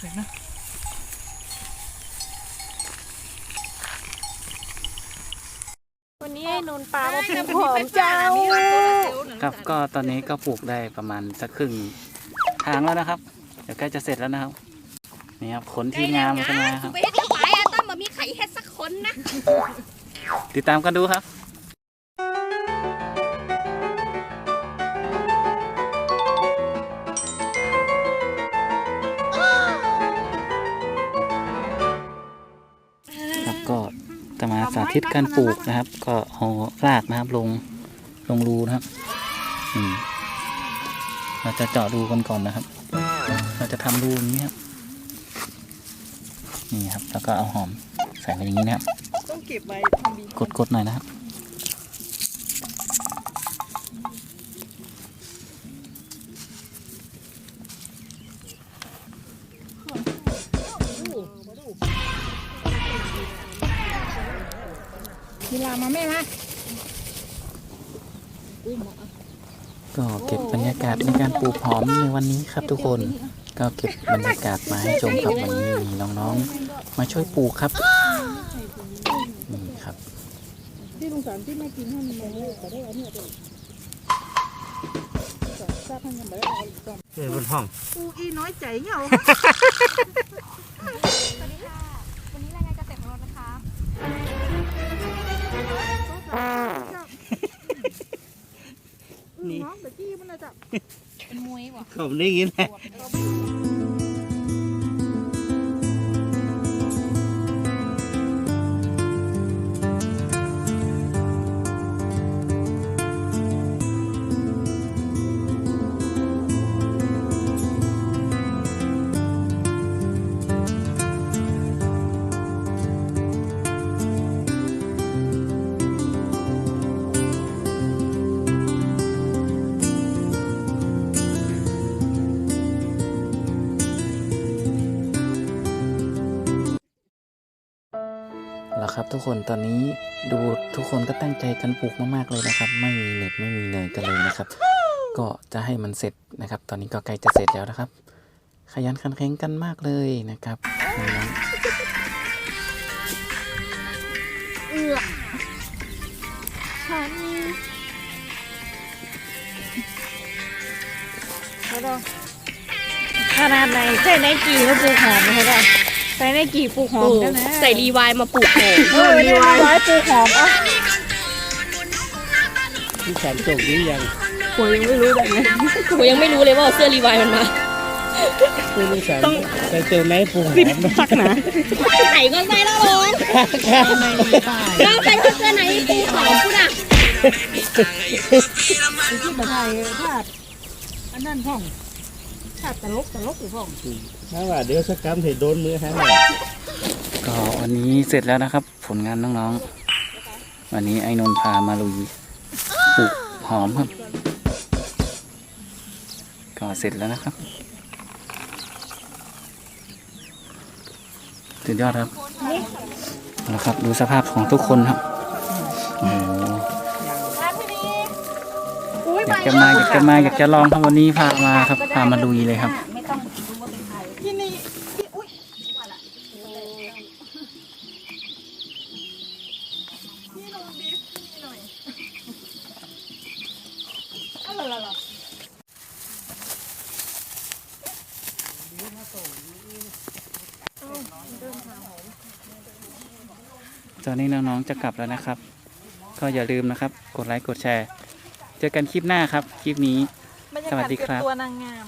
เห็นนะวันนี้ไอ้นนปลามาปลูกหอมเจ้าครับก็ตอนนี้ก็ปลูกได้ประมาณสักครึ่งทางแล้วนะครับ เดี๋ยวใกล้จะเสร็จแล้วนะครับนี่ครับขนทีมงานมากันมาครับไปเฮ็ดกระป๋ายอะตั้มมามีไข่เฮ็ดสักคนนะ ติดตามกันดูครับครับ ธิตการปลูกนะครับ ก็เอารากนะครับลงลงรูนะครับอืมเราจะเจาะรูกันก่อนนะครับ เราจะทำรูอย่างนี้ครับนี่ครับ แล้วก็เอาหอมใส่ไปอย่างนี้นะครับต้องเก็บไว้ทำดีกดกดหน่อยนะครับ เวลามาแม่มาก็เก็บบรรยากาศในการปลูกหอมในวันนี้ครับทุกคน ก็เก็บบรรยากาศมาให้ชมครับวันนี้มีน้องๆ มาช่วยปลูกครับนี่ครับที่ลุงสารที่ไม่กินให้มันเลยแต่ได้อันนี้ไปทราบท่านยังไม่ได้เอาอีกก่อนเจอบนห้องปูอีน้อยใจเหงาสวัสดีค่ะ วันนี้รายงานเกษตรของเรานะคะ เป็นมวยว่ะ ผมได้ยินแหละ แล้วครับ ทุกคนตอนนี้ดูทุกคนก็ตั้งใจกันปลูกมากๆเลยนะครับ ไม่มีเหน็ดไม่มีเหนื่อยกันเลยนะครับ ก็จะให้มันเสร็จนะครับ ตอนนี้ก็ใกล้จะเสร็จแล้วนะครับ ขยันขันแข็งกันมากเลยนะครับน้องขนาดไหนใส่ในกี่ก็ปลูกหอมเขาได้ ใส่ในกี่ปลูกหอมกันนะใส่รีวายมาปลูกหอมเออนี่ไว้ปลูกหอมอะที่ฉันจบนี้ยังผมยังไม่รู้แบบนี้ผมยังไม่รู้เลยว่าเอาเสื้อรีวายมันมาคุณที่ฉันไปเจอไหนปลูกหอมสักหนาไหนก็ใส่แล้วลงเราใส่เสื้อไหนปลูกหอมพูดอะที่มาไทยภาพอันนั้นพ่อง ภาพตลกตลกอยู่พ่องถ้าว่าเดี๋ยวสักกรรมเห็นโดนมือฮะก็วันนี้เสร็จแล้วนะครับ ผลงานน้องๆ วันนี้ไอ้นนท์พามาลุยปลูกหอมครับ ก็เสร็จแล้วนะครับสุดยอดครับเอาละครับดูสภาพของทุกคนครับโอ้โห อยากจะมาอยากจะมาอยากจะลองครับวันนี้พามาครับพามาลุยเลยครับที่นี่ตอนนี้น้องๆจะกลับแล้วนะครับ ก็อย่าลืมนะครับ กดไลค์กดแชร์ เจอกันคลิปหน้าครับ คลิปนี้ บรรยาสวักาศสดีเก็บครับ ตัวนางงาม